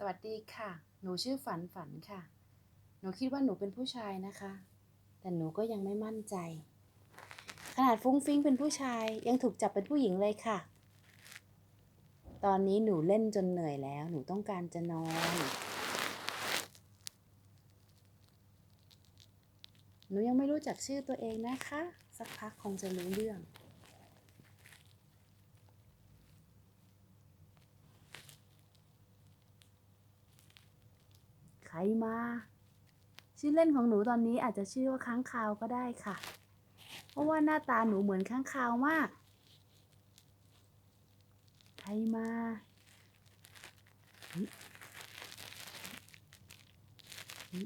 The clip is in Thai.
สวัสดีค่ะ หนูชื่อฝันฝันค่ะ หนูคิดว่าหนูเป็นผู้ชายนะคะ แต่หนูก็ยังไม่มั่นใจ ขนาดฟุ้งฟิ้งเป็นผู้ชายยังถูกจับเป็นผู้หญิงเลยค่ะ ตอนนี้หนูเล่นจนเหนื่อยแล้ว หนูต้องการจะนอน หนูยังไม่รู้จักชื่อตัวเองนะคะ สักพักคงจะรู้เรื่อง รมา ชื่อเล่นของหนูตอนนี้อาจจะชื่อว่าค้างคาวก็ได้ค่ะ เพราะว่าหน้าตาหนูเหมือนค้างคาวมากไครมาอื